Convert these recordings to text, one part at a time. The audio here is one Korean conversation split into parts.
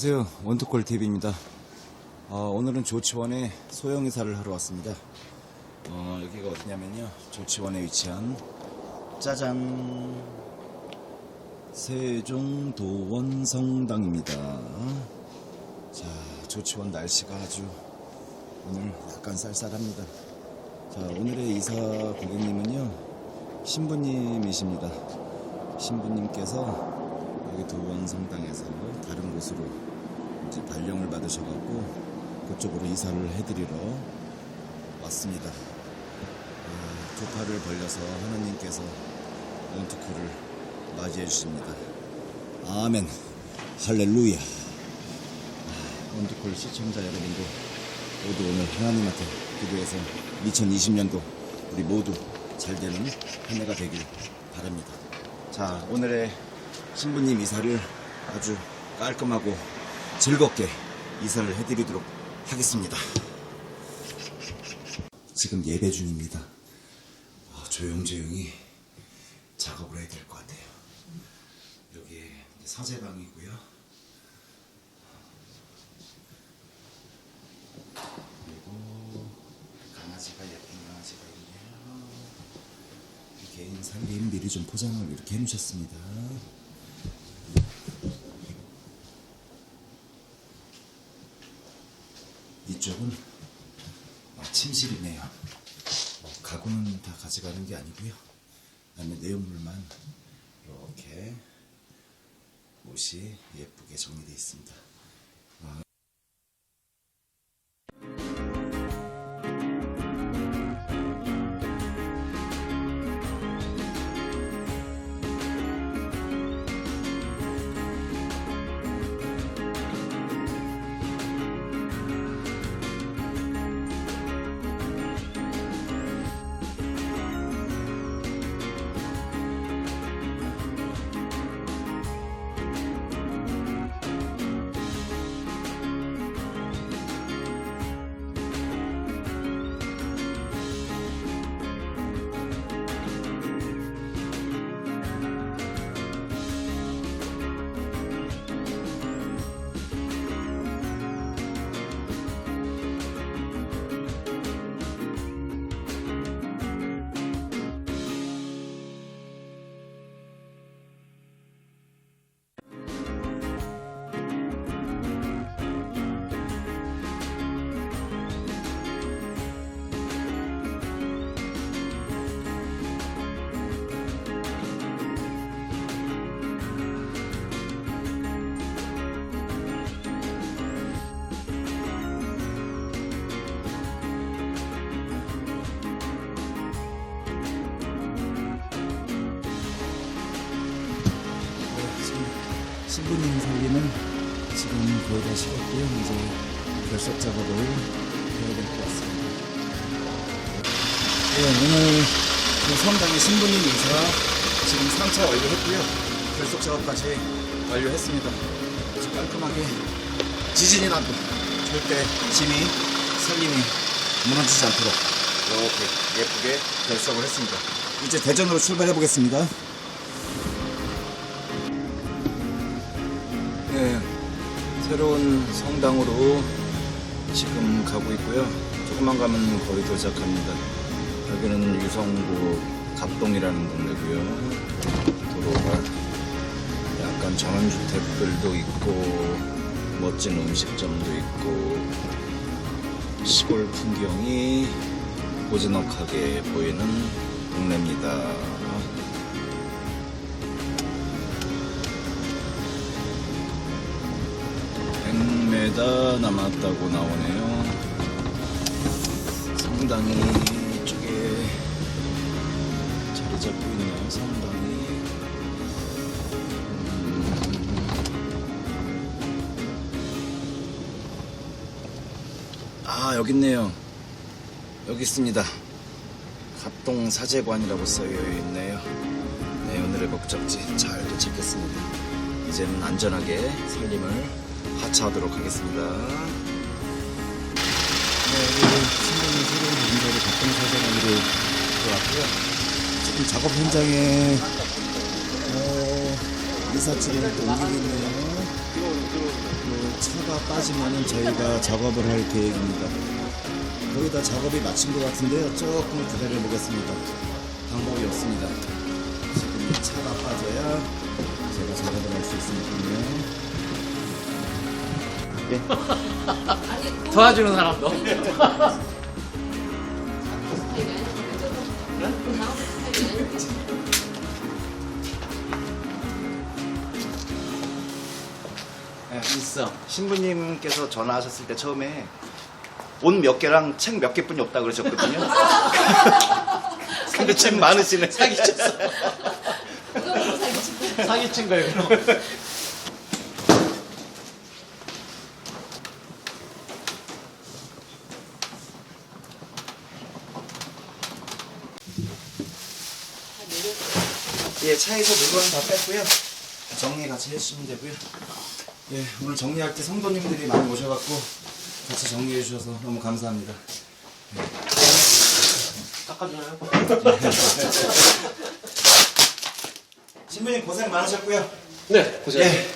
안녕하세요. 원투콜 TV입니다. 어, 오늘은 조치원에 소형 이사를 하러 왔습니다. 어, 여기가 어디냐면요. 조치원에 위치한 짜잔 세종도원 성당입니다. 자, 조치원 날씨가 아주 오늘 약간 쌀쌀합니다. 자, 오늘의 이사 고객님은요. 신부님이십니다. 신부님께서 여기 도원 성당에서 다른 곳으로 이제 발령을 받으셔갖고 그쪽으로 이사를 해드리러 왔습니다. 아, 두 팔을 벌려서 하나님께서 원투크를 맞이해 주십니다. 아멘. 할렐루야. 아, 원투콜 시청자 여러분도 모두 오늘 하나님한테 기도해서 2020년도 우리 모두 잘 되는 한 해가 되길 바랍니다. 자, 오늘의 신부님 이사를 아주 깔끔하고 즐겁게 이사를 해드리도록 하겠습니다. 지금 예배 중입니다. 아, 조용조용히 작업을 해야 될 것 같아요. 여기에 이제 서재방이고요. 그리고 강아지가 예쁜 강아지가 있네요. 개인 살림 미리 좀 포장을 이렇게 해놓으셨습니다. 이쪽은 아, 침실이네요. 뭐 가구는 다 가져가는 게 아니고요. 그다음에 내용물만 이렇게 옷이 예쁘게 정리되어 있습니다. 신부님 살림은 지금 거의 다 식었고요. 이제 결석 작업을 해야 될 것 같습니다. 네, 오늘 그 성당의 신부님 이사 지금 3차 완료했고요. 결석 작업까지 완료했습니다. 아주 깔끔하게 지진이 나도 절대 짐이 살림이 무너지지 않도록 이렇게 예쁘게 결석을 했습니다. 이제 대전으로 출발해 보겠습니다. 새로운 성당으로 지금 가고 있고요. 조금만 가면 거의 도착합니다. 여기는 유성구 갑동이라는 동네고요. 도로가 약간 전원주택들도 있고 멋진 음식점도 있고 시골 풍경이 고즈넉하게 보이는 동네입니다. 100m 남았다고 나오네요. 상당히 이쪽에 자리 잡고 있네요. 상당히. 음. 아, 여기 있네요. 여기 있습니다. 갑동 사제관이라고 써여 있네요. 네, 오늘의 목적지 잘 도착했습니다. 이제는 안전하게 살림을 하차하도록 하겠습니다. 네, 신부님 새로운 인사를 갑동 사제관으로 들어왔고요. 지금 작업 현장에 어, 이삿짐을 또 옮기고 있네요. 뭐, 차가 빠지면은 저희가 작업을 할 계획입니다. 거의 다 작업이 마친 것 같은데요. 조금 기다려 보겠습니다. 방법이 없습니다. 지금 이 차가 빠져야 제가 작업을 할 수 있으니까요. 예. 도와주는 사람도. 예. 있어. 신부님께서 전화하셨을 때 처음에 옷 몇 개랑 책 몇 개뿐이 없다 그러셨거든요. 근데 책 많으시네. 사기쳤어. 사기친 거예요, 그럼. 예, 차에서 물건은 다 뺐고요. 정리 같이 해주시면 되고요. 예, 오늘 정리할 때 성도님들이 많이 오셔갖고 같이 정리해 주셔서 너무 감사합니다. 닦아주나요? 신부님 고생 많으셨고요. 네, 고생. 예,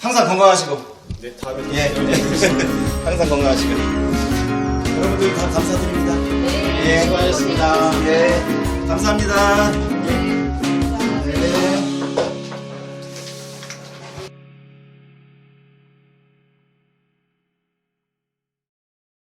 항상 건강하시고. 네, 다음에. 예, 항상 건강하시고. 여러분들 다 감사드립니다. 네, 예, 수고하셨습니다. 예, 감사합니다.